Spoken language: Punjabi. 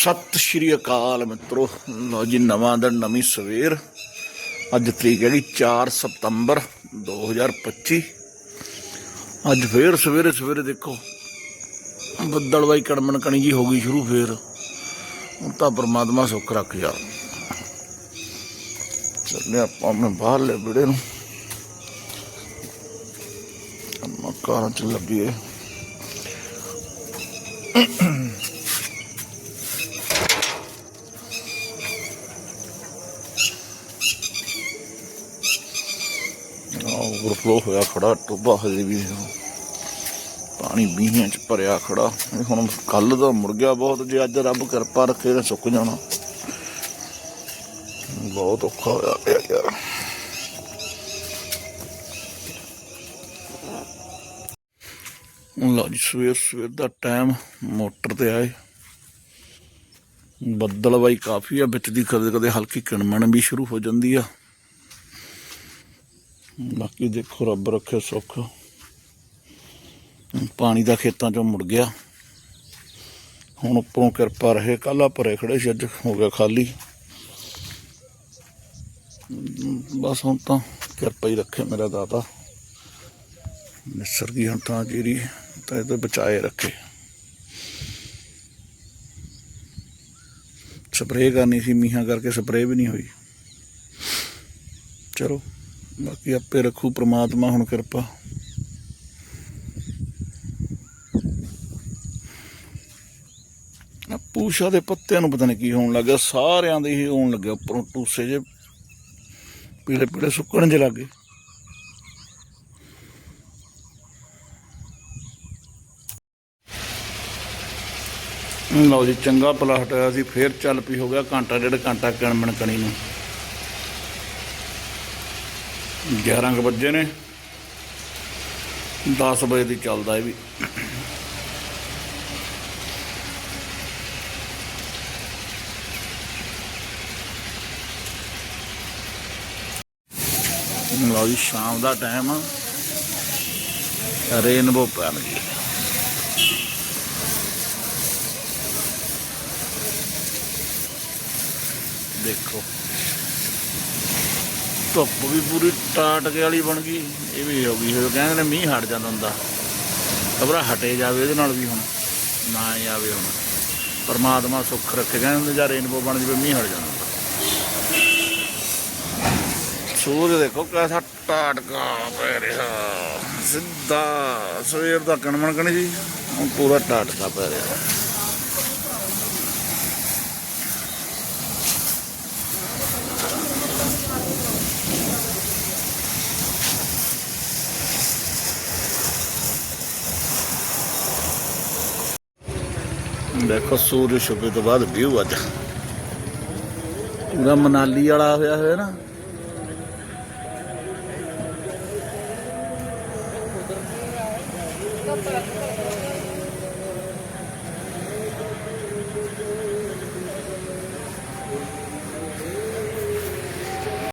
ਸਤਿ ਸ਼੍ਰੀ ਅਕਾਲ ਮਿੱਤਰੋ। ਲਓ ਜੀ, ਨਵਾਂ ਦਿਨ, ਨਵੀਂ ਸਵੇਰ। ਅੱਜ ਤਰੀਕ ਹੈਗੀ 4 ਸਤੰਬਰ 2025 ਅੱਜ ਫੇਰ ਸਵੇਰੇ ਸਵੇਰੇ ਦੇਖੋ ਬੱਦਲਵਾਈ ਕੜਮਣ ਕਣੀ ਜੀ ਹੋ ਗਈ ਸ਼ੁਰੂ ਫੇਰ। ਹੁਣ ਤਾਂ ਪਰਮਾਤਮਾ ਸੁੱਖ ਰੱਖ ਜਾ ਚੱਲੇ ਆਪਾਂ ਆਪਣੇ ਬਾਹਰਲੇ ਵਿੜੇ ਨੂੰ। ਅੰਮਾ ਚ ਲੱਗੀਏ ਓਵਰਫਲੋ ਹੋਇਆ ਖੜਾ ਟੋਬਾ ਹਜੇ ਵੀ ਪਾਣੀ ਬੀਹਾਂ ਚ ਭਰਿਆ ਖੜਾ। ਹੁਣ ਕੱਲ ਦਾ ਮੁੜ ਗਿਆ ਬਹੁਤ, ਜੇ ਅੱਜ ਰੱਬ ਕਿਰਪਾ ਰੱਖੇ ਤਾਂ ਸੁੱਕ ਜਾਣਾ। ਬਹੁਤ ਔਖਾ ਹੋਇਆ ਪਿਆ ਯਾਰ। ਲਓ ਜੀ ਸਵੇਰ ਸਵੇਰ ਦਾ ਟਾਈਮ ਮੋਟਰ ਤੇ ਆਏ। ਬੱਦਲ ਬਾਈ ਕਾਫੀ ਆ, ਵਿੱਚ ਦੀ ਕਦੇ ਕਦੇ ਹਲਕੀ ਕਿਣਮਣ ਵੀ ਸ਼ੁਰੂ ਹੋ ਜਾਂਦੀ ਆ। ਬਾਕੀ ਦੇਖੋ ਰੱਬ ਰੱਖੇ ਸੁੱਖ। ਪਾਣੀ ਦਾ ਖੇਤਾਂ ਚੋਂ ਮੁੜ ਗਿਆ। ਹੁਣ ਉੱਪਰੋਂ ਕਿਰਪਾ ਰਹੇ ਕੱਲਾ ਭਰੇ ਖੜੇ ਸੀ, ਅੱਜ ਹੋ ਗਿਆ ਖਾਲੀ। ਬਸ ਹੁਣ ਤਾਂ ਕਿਰਪਾ ਹੀ ਰੱਖੇ ਮੇਰਾ ਦਾਤਾ। ਨਿਸਰ ਗਈ ਹੁਣ ਤਾਂ ਜਿਹੜੀ ਤਾਂ ਇਹ ਬਚਾਏ ਰੱਖੇ। ਸਪਰੇਅ ਕਰਨੀ ਸੀ, ਮੀਂਹਾਂ ਕਰਕੇ ਸਪਰੇਅ ਵੀ ਨਹੀਂ ਹੋਈ। ਚਲੋ। ਬਾਕੀ ਆਪੇ ਰੱਖੂ ਪ੍ਰਮਾਤਮਾ ਹੁਣ ਕਿਰਪਾ। ਆ ਪੂਸ਼ਾ ਦੇ ਪੱਤਿਆਂ ਨੂੰ ਪਤਾ ਨਹੀਂ ਕੀ ਹੋਣ ਲੱਗਾ, ਸਾਰਿਆਂ ਦੇ ਹੀ ਹੋਣ ਲੱਗਿਆ ਉੱਪਰੋਂ ਟੂਸੇ ਜੇ ਪੀਲੇ ਪੀਲੇ ਸੁੱਕਣ ਜੇ ਲੱਗੇ। ਲਓ ਜੀ, ਚੰਗਾ ਪਲਾ ਹਟਾਇਆ ਸੀ, ਫੇਰ ਚੱਲ ਪਈ, ਹੋ ਗਿਆ ਘੰਟਾ, ਡੇਢ ਘੰਟਾ ਕਣਮਣ ਕਣੀ ਨੂੰ। 11 ਕੁ ਵਜੇ ਨੇ। 10 ਵਜੇ ਦੀ ਚੱਲਦਾ ਇਹ ਵੀ। ਲਓ ਜੀ, ਸ਼ਾਮ ਦਾ ਟਾਈਮ ਆ। ਰੇਨਬੋ ਪੈਣ ਗਈ ਦੇਖੋ। ਧੁੱਪ ਵੀ ਪੂਰੀ ਟਾਟਕੇ ਵਾਲੀ ਬਣ ਗਈ, ਇਹ ਵੀ ਹੋ ਗਈ ਉਹ ਕਹਿੰਦੇ ਨੇ ਮੀਂਹ ਹਟ ਜਾਂਦਾ ਹੁੰਦਾ। ਖਬਰਾ ਹਟੇ ਜਾਵੇ ਇਹਦੇ ਨਾਲ ਵੀ ਹੁਣ, ਨਾ ਆਵੇ ਹੁਣ। ਪਰਮਾਤਮਾ ਸੁੱਖ ਰੱਖੇ, ਕਹਿੰਦੇ ਜਾਂ ਰੇਨਬੋ ਬਣ ਜਾਵੇ, ਮੀਂਹ ਹਟ ਜਾਂਦਾ ਸੂਰਜ ਦੇਖੋ ਕਿਹਦਾ ਟਾਟਕਾ ਪੈ ਰਿਹਾ, ਸਿੱਧਾ ਸਵੇਰ ਦਾ ਕਣਮਣ ਕਣੀ ਜੀ ਹੁਣ ਪੂਰਾ ਟਾਟਕਾ ਪੈ ਰਿਹਾ। ਦੇਖੋ ਸੂਰਜ ਛੁਪੇ ਤੋਂ ਬਾਅਦ ਵਿਊ ਅੱਜ ਪੂਰਾ ਮਨਾਲੀ ਵਾਲਾ ਹੋਇਆ ਹੋਇਆ ਨਾ।